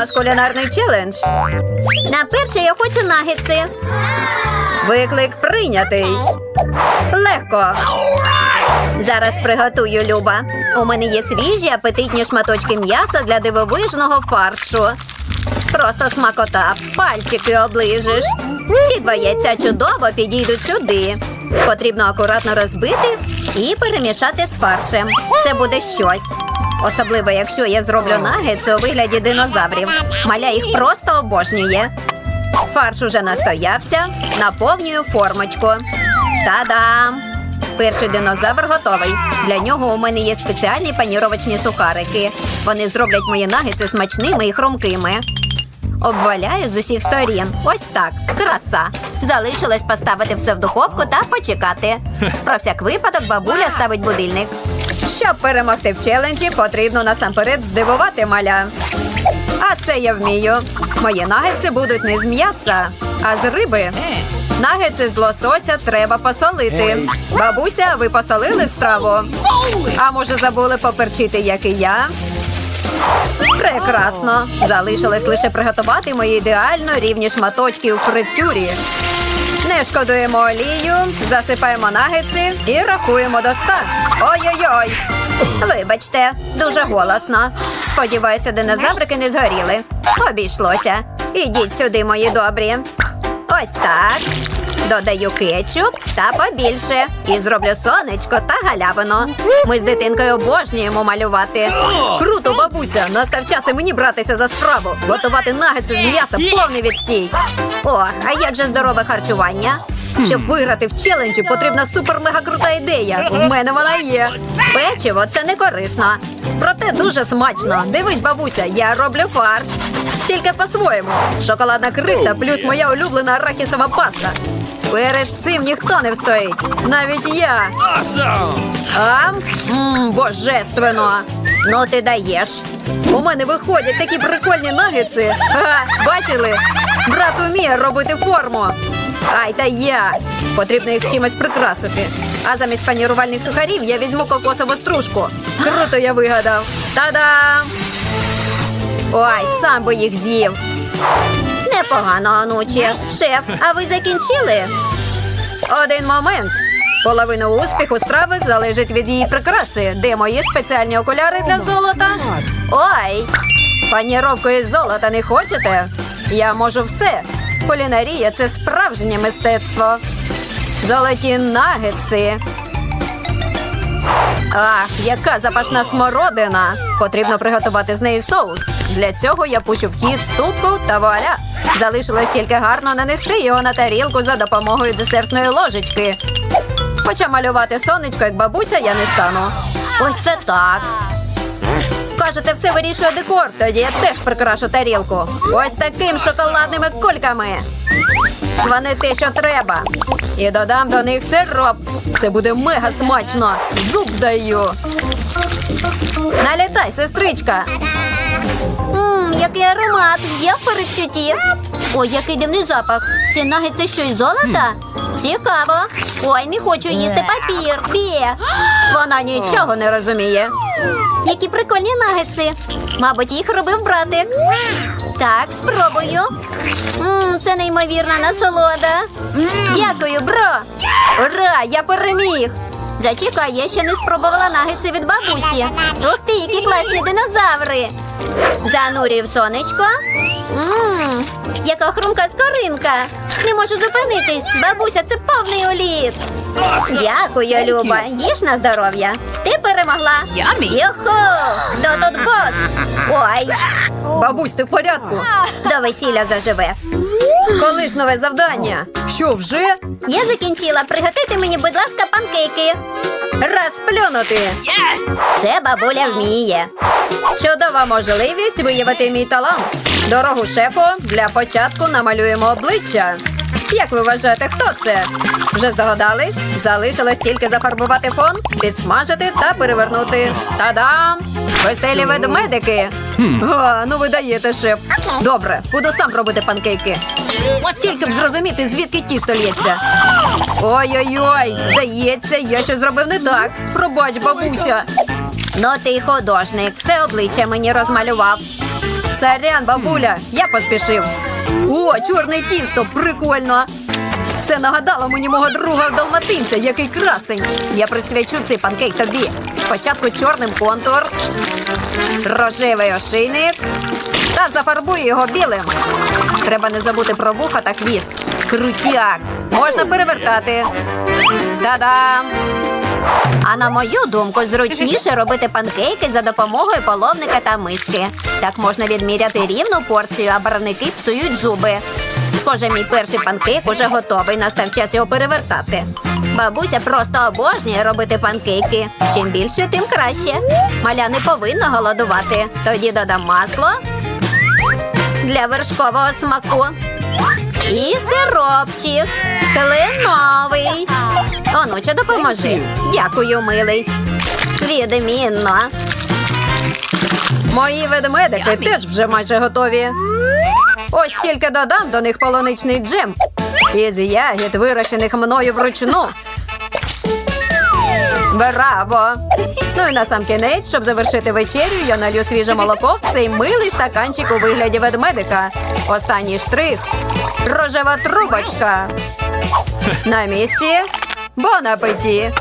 Нас кулінарний челендж. На перше я хочу нагетси. Виклик прийнятий. Легко. Зараз приготую Люба. У мене є свіжі апетитні шматочки м'яса для дивовижного фаршу. Просто смакота, пальчики оближиш. Ці два яйця чудово підійдуть сюди. Потрібно акуратно розбити і перемішати з фаршем. Це буде щось. Особливо, якщо я зроблю нагетси у вигляді динозаврів. Маля їх просто обожнює. Фарш уже настоявся, наповнюю формочку. Та-дам! Перший динозавр готовий. Для нього у мене є спеціальні паніровочні сухарики. Вони зроблять мої нагетси смачними і хрумкими. Обваляю з усіх сторін. Ось так. Краса. Залишилось поставити все в духовку та почекати. Про всяк випадок бабуля ставить будильник. Щоб перемогти в челенджі, потрібно насамперед здивувати маля. А це я вмію. Мої нагетси будуть не з м'яса, а з риби. Нагетси з лосося треба посолити. Бабуся, ви посолили страву? А може забули поперчити, як і я? Прекрасно. Залишилось лише приготувати мої ідеально рівні шматочки у фритюрі. Не шкодуємо олію, засипаємо нагетси і рахуємо до ста. Ой-ой-ой. Вибачте, дуже голосно. Сподіваюся, динозаврики не згоріли. Обійшлося. Ідіть сюди, мої добрі. Ось так. Додаю кетчуп та побільше. І зроблю сонечко та галявину. Ми з дитинкою обожнюємо малювати. Круто, бабуся! Настав час і мені братися за справу. Готувати нагетси з м'яса повний відстій. О, а як же здорове харчування? Щоб виграти в челенджі, потрібна супер-мега крута ідея. В мене вона є. Печиво це не корисно. Проте дуже смачно. Дивись, бабуся, я роблю фарш. Тільки по-своєму. Шоколадна крихта плюс моя улюблена арахісова паста. Перед цим ніхто не встоїть. Навіть я. А? Мм, божественно. Ну ти даєш. У мене виходять такі прикольні. Ха, бачили? Брат уміє робити форму. Ай, та я. Потрібно їх чимось прикрасити. А замість панірувальних сухарів я візьму кокосову стружку. Круто я вигадав. Та-дам! Ой, сам би їх з'їв. Непогано, онуче. Шеф, а ви закінчили? Один момент. Половина успіху страви залежить від її прикраси. Де мої спеціальні окуляри для золота? Ой! Паніровку із золота не хочете? Я можу все. Кулінарія це справжнє мистецтво. Золоті нагетси. Ах, яка запашна смородина! Потрібно приготувати з неї соус. Для цього я пущу в хід ступку та вуаля. Залишилось тільки гарно нанести його на тарілку за допомогою десертної ложечки. Хоча малювати сонечко, як бабуся, я не стану. Ось це так. Кажете, все вирішує декор. Тоді я теж прикрашу тарілку. Ось таким шоколадними кульками. Вони те, що треба. І додам до них сироп. Це буде мега смачно. Зуб даю. Налітай, сестричка. Ммм, який аромат. Я в передчутті. Ой, який дивний запах. Ці нагетси що із золота? Цікаво. Ой, не хочу їсти папір. Бє. Вона нічого не розуміє. Які прикольні нагетси. Мабуть, їх робив братик. Так, спробую. Мм, це неймовірна насолода. Дякую, бро. Ура, я переміг. Зачекай, я ще не спробувала нагетси від бабусі. Ух ти, які класні динозаври. Занурюю в сонечко. Мм, яка хрумка скоринка. Не можу зупинитись. Бабуся, це повний уліт. Дякую, Люба. Їж на здоров'я. Ти перемогла. Юху! Хто тут бос? Ой. Бабусь, ти в порядку? До весілля заживе. Коли ж нове завдання? Що вже? Я закінчила. Приготуйте мені, будь ласка, панкейки. Раз плюнути. Це бабуля вміє. Чудова можливість виявити мій талант. Дорогу шефу для початку намалюємо обличчя. Як ви вважаєте, хто це? Вже здогадались? Залишилось тільки зафарбувати фон, підсмажити та перевернути. Та-дам! Веселі ведмедики. О, ну ви даєте, шеф. Добре, буду сам робити панкейки. Тільки б зрозуміти, звідки тісто лється. Ой-ой-ой, здається, я щось зробив не так. Пробач, бабуся. Ну ти художник, все обличчя мені розмалював. Сорян, бабуля, я поспішив. О, чорне тісто, прикольно. Це нагадало мені мого друга далматинця, який красень. Я присвячу цей панкейк тобі. Спочатку чорним контур, рожевий ошийник та зафарбую його білим. Треба не забути про вуха та хвіст. Крутяк! Можна перевертати. Та-дам! А на мою думку, зручніше робити панкейки за допомогою половника та миски. Так можна відміряти рівну порцію, а барвники псують зуби. Схоже, мій перший панкейк уже готовий. Настав час його перевертати. Бабуся просто обожнює робити панкейки. Чим більше, тим краще. Маля не повинна голодувати. Тоді додам масло для вершкового смаку. І сиропчик. Кленовий. Онуча, допоможи. Дякую, милий. Відмінно. Мої ведмедики теж вже майже готові. Ось тільки додам до них полуничний джем. Із ягід, вирощених мною вручну. Браво! Ну і на сам кінець, щоб завершити вечерю, я налью свіже молоко в цей милий стаканчик у вигляді ведмедика. Останній штрих рожева трубочка. На місці. Бон апеті!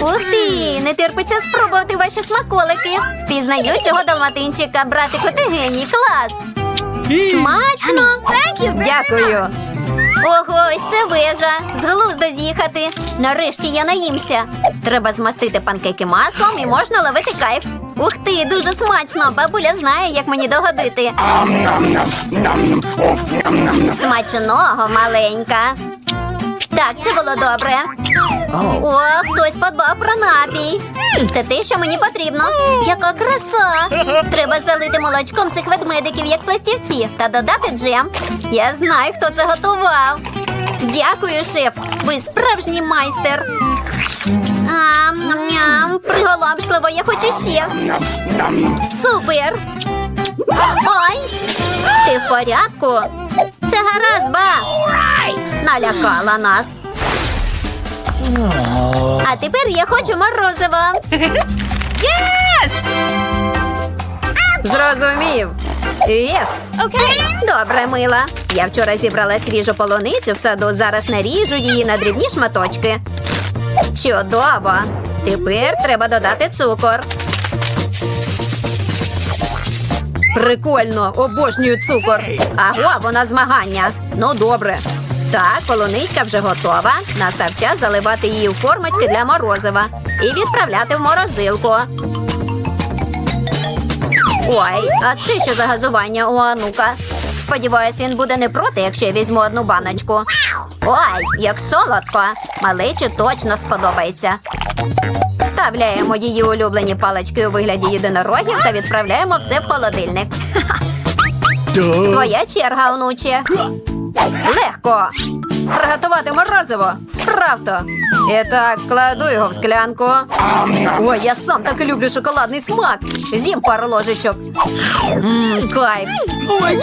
Ух ти! Не терпиться спробувати ваші смаколики. Впізнаю цього далматинчика, братику, ти геній, клас! Смачно! Дякую! Ого, ось це вежа! З глузду з'їхати. Нарешті я наїмся. Треба змастити панкейки маслом і можна ловити кайф. Ух ти, дуже смачно! Бабуля знає, як мені догодити. Смачного, маленька. Так, це було добре. О, хтось подбав про напій. Це те, що мені потрібно. Яка краса! Треба залити молочком цих ведмедиків, як пластівці, та додати джем. Я знаю, хто це готував. Дякую, шеф. Ви справжній майстер. Ам, ням, приголомшливо, я хочу ще. Супер. Ой, ти в порядку? Все гаразд, ба. Налякала нас. А тепер я хочу морозиво. Зрозумів. Єс. Добре, мила. Я вчора зібрала свіжу полуницю в саду, зараз наріжу її на дрібні шматочки. Чудово! Тепер треба додати цукор. Прикольно, обожнюю цукор. Аго, вона змагання. Ну, добре. Так, полуничка вже готова. Настав час заливати її у формочки для морозива і відправляти в морозилку. Ой, а це що за газування у Анука? Сподіваюсь, він буде не проти, якщо я візьму одну баночку. Ой, як солодко! Малечі точно сподобається. Вставляємо її улюблені палички у вигляді єдинорогів та відправляємо все в холодильник. Твоя черга, онуче. Легко. Приготувати морозиво. Справто. І так, кладу його в склянку. Ой, я сам так люблю шоколадний смак. З'їм пару ложечок. Мм, кайф.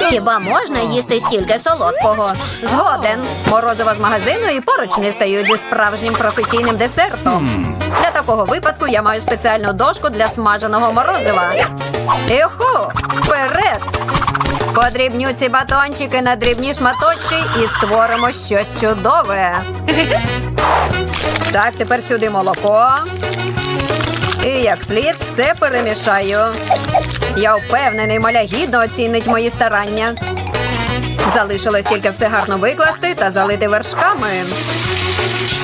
Хіба можна їсти стільки солодкого? Згоден. Морозиво з магазину і поруч не стають зі справжнім професійним десертом. Для такого випадку я маю спеціальну дошку для смаженого морозива. Іху! Вперед! Подрібню ці батончики на дрібні шматочки і створимо щось чудове. Так, тепер сюди молоко. І як слід все перемішаю. Я впевнений, маля гідно оцінить мої старання. Залишилось тільки все гарно викласти та залити вершками.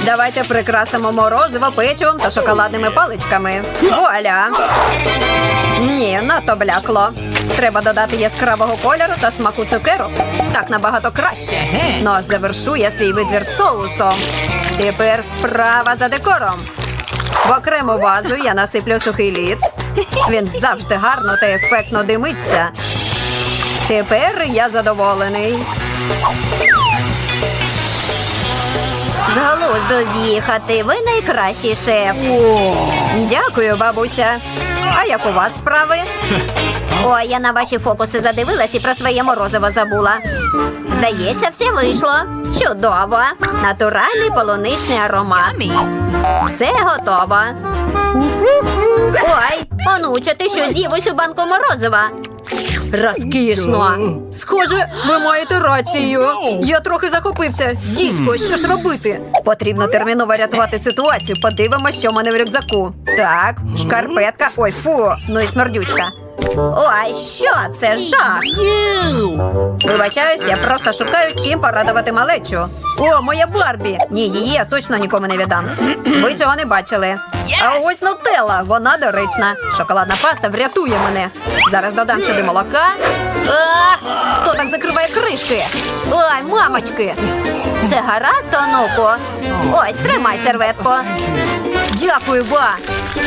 Давайте прикрасимо морозиво печивом та шоколадними паличками. Вуаля! Ні, надто блякло. Треба додати яскравого кольору та смаку цукерок. Так набагато краще. Ну, а завершу я свій витвір соусом. Тепер справа за декором. В окрему вазу я насиплю сухий лід. Він завжди гарно та ефектно димиться. Тепер я задоволений. З глузду з'їхати. Ви найкращий шеф. Дякую, бабуся. А як у вас справи? Ой, я на ваші фокуси задивилась і про своє морозиво забула. Здається, все вийшло. Чудово! Натуральний полуничний аромат. Все готово. Ой, онуче, ти що з'їв усю банку морозива? Розкішно. Схоже, ви маєте рацію. Я трохи захопився. Дідько, що ж робити? Потрібно терміново рятувати ситуацію. Подивимося, що в мене в рюкзаку. Так, шкарпетка. Ой, фу, ну і смердючка. Ой, що це жах? Вибачаюсь, я просто шукаю, чим порадувати малечу. О, моя Барбі! Ні, її я точно нікому не віддам. Ви цього не бачили. А ось нутелла, вона доречна. Шоколадна паста врятує мене. Зараз додам сюди молока. А, хто так закриває кришки? Ой, мамочки! Це гаразд, онуку? Ось, тримай серветку. Дякую, ба!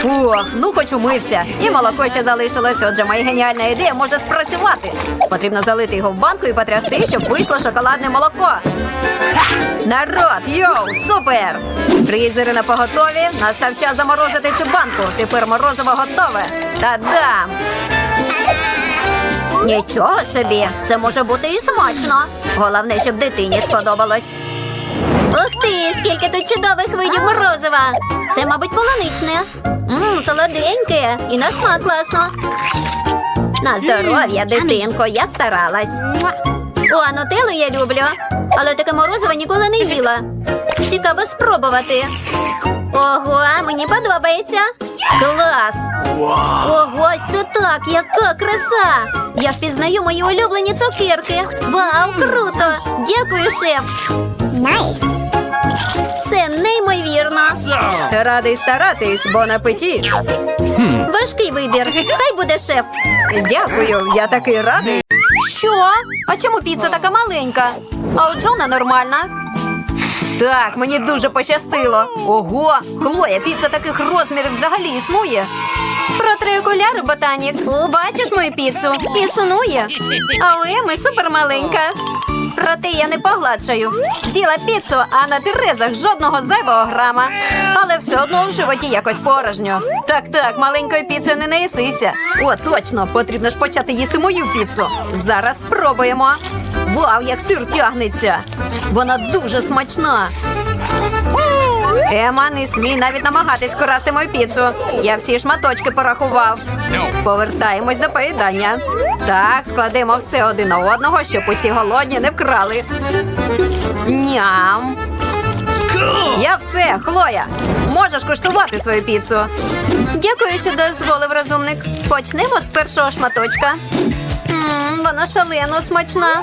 Фух, ну хоч умився. І молоко ще залишилось, отже, моя геніальна ідея може спрацювати. Потрібно залити його в банку і потрясти, щоб вийшло шоколадне молоко. Народ, йоу, супер! Фрізери на поготові. Настав час заморозити цю банку. Тепер морозиво готове. Та-дам! Нічого собі, це може бути і смачно. Головне, щоб дитині сподобалось. Ух ти, скільки тут чудових видів морозива. Це, мабуть, полуничне. Ммм, солоденьке і на смак класно. На здоров'я, дитинко, я старалась. О, нутеллу я люблю, але таке морозиво ніколи не їла. Цікаво спробувати. Ого, мені подобається. Клас! Ого, це так, яка краса! Я впізнаю мої улюблені цукерки. Вау, круто! Дякую, шеф! Найс! Це неймовірно. Радий старатись, бон апеті. Важкий вибір. Хай буде шеф. Дякую, я такий радий. Що? А чому піца така маленька? А у Джона нормальна. Так, мені дуже пощастило. Ого, Хлоя, піца таких розмірів взагалі існує. Протри окуляри, ботанік. Бачиш мою піцу? Існує. А у Еми супермаленька. Проте я не погладшаю. З'їла піцу, а на терезах жодного зайвого грама. Але все одно в животі якось порожньо. Так, так, маленької піци не наїсися. О, точно, потрібно ж почати їсти мою піцу. Зараз спробуємо. Вау, як сир тягнеться! Вона дуже смачна. Ема, не смій навіть намагатись красти мою піцу. Я всі шматочки порахував. Повертаємось до поїдання. Так, складемо все один на одного, щоб усі голодні не вкрали. Ням. Я все, Хлоя. Можеш куштувати свою піцу. Дякую, що дозволив розумник. Почнемо з першого шматочка. Мм, вона шалено смачна.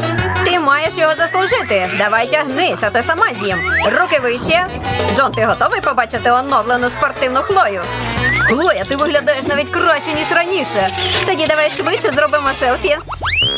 Маєш його заслужити. Давай тягнися, ти сама з'їм. Руки вище. Джон, ти готовий побачити оновлену спортивну хлою? Хлоя, ти виглядаєш навіть краще, ніж раніше. Тоді давай швидше зробимо селфі.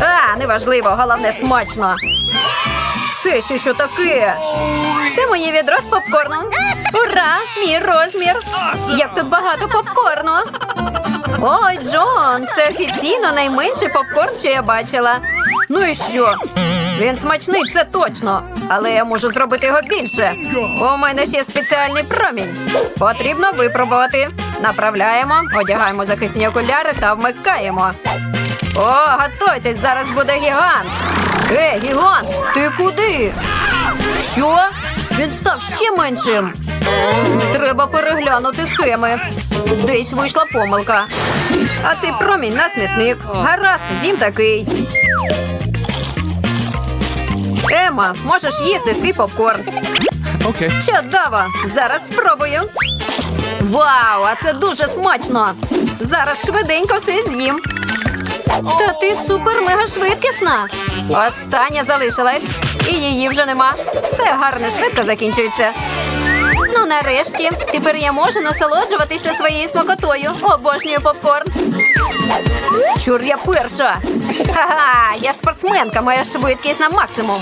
А, неважливо, головне смачно. Це ще що таке? Це моє відро з попкорном. Ура! Мій розмір! Як тут багато попкорну! Ой, Джон, це офіційно найменший попкорн, що я бачила. Ну і що? Він смачний, це точно. Але я можу зробити його більше. У мене ще спеціальний промінь. Потрібно випробувати. Направляємо, одягаємо захисні окуляри та вмикаємо. О, готуйтесь, зараз буде гігант. Е, гігант, ти куди? Що? Він став ще меншим. Треба переглянути схеми. Десь вийшла помилка. А цей промінь на смітник. Гаразд, зім такий. Ема, можеш їсти свій попкорн. Okay. Чудово! Зараз спробую. Вау, а це дуже смачно! Зараз швиденько все з'їм. Та ти супер-мега швидкісна. Остання залишилась, і її вже нема. Все гарно, швидко закінчується. Ну, нарешті, тепер я можу насолоджуватися своєю смакотою. Обожнюю попкорн. Чур я перша. Ха-ха, я ж спортсменка, моя швидкість на максимум.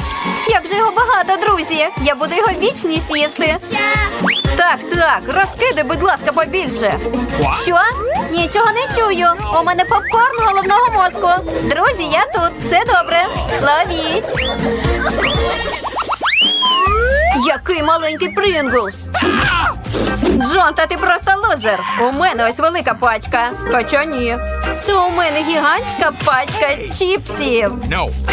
Як же його багато, друзі! Я буду його вічність їсти. Так, так, розкидай, будь ласка, побільше. Що? Нічого не чую. У мене попкорн головного мозку. Друзі, я тут. Все добре. Ловіть. Який маленький Принглс. Джон, та ти просто лузер. У мене ось велика пачка. Хоча ні. Це у мене гігантська пачка чіпсів.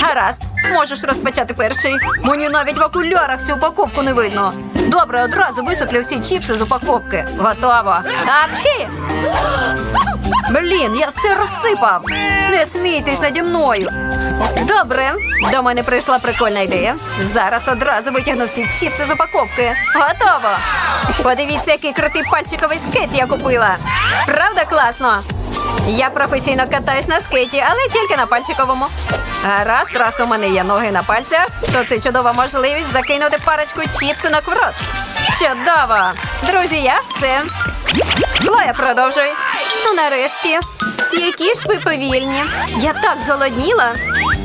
Гаразд, можеш розпочати перший. Мені навіть в окулярах цю упаковку не видно. Добре, одразу висиплю всі чіпси з упаковки. Готово. Апчхі! Блін, я все розсипав. Не смійтесь наді мною. Добре, до мене прийшла прикольна ідея. Зараз одразу витягну всі чіпси з упаковки. Готово. Подивіться, який крутий пальчиковий скейт я купила. Правда класно? Я професійно катаюсь на скейті, але тільки на пальчиковому. Раз, раз у мене є ноги на пальцях, то це чудова можливість закинути парочку чіпсинок в рот. Чудово! Друзі, я все. Хлоя, продовжуй. Ну, нарешті. Які ж ви повільні. Я так зголодніла.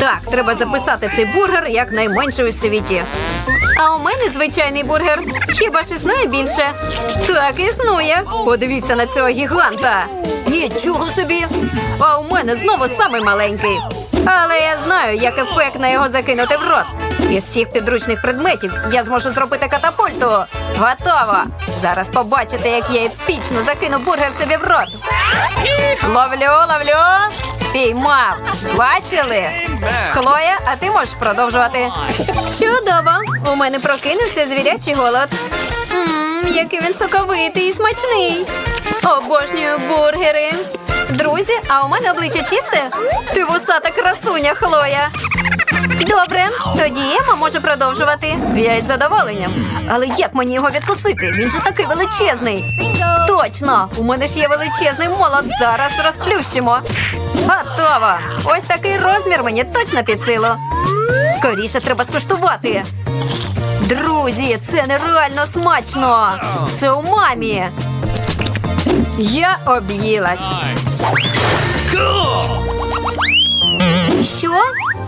Так, треба записати цей бургер як найменший у світі. А у мене звичайний бургер. Хіба ж існує більше? Так, існує. Подивіться на цього гіганта. Нічого собі. А у мене знову самий маленький. Але я знаю, як ефектно його закинути в рот. Із всіх підручних предметів я зможу зробити катапульту. Готово. Зараз побачите, як я епічно закину бургер собі в рот. Ловлю, ловлю. Піймав. Бачили? Хлоя, а ти можеш продовжувати. Чудово! У мене прокинувся звірячий голод. Ммм, який він соковитий і смачний. Обожнюю бургери. Друзі, а у мене обличчя чисте? Ти вусата красуня, Хлоя. Добре, тоді Ема може продовжувати. Я із задоволенням. Але як мені його відкусити? Він же такий величезний. Точно! У мене ж є величезний молот. Зараз розплющимо. Готово! Ось такий розмір мені точно під силу. Скоріше треба скуштувати. Друзі, це нереально смачно. Це у мамі. Я об'їлась. Що?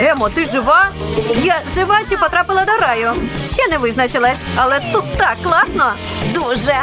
Емо, ти жива? Я жива чи потрапила до раю? Ще не визначилась, але тут так класно. Дуже.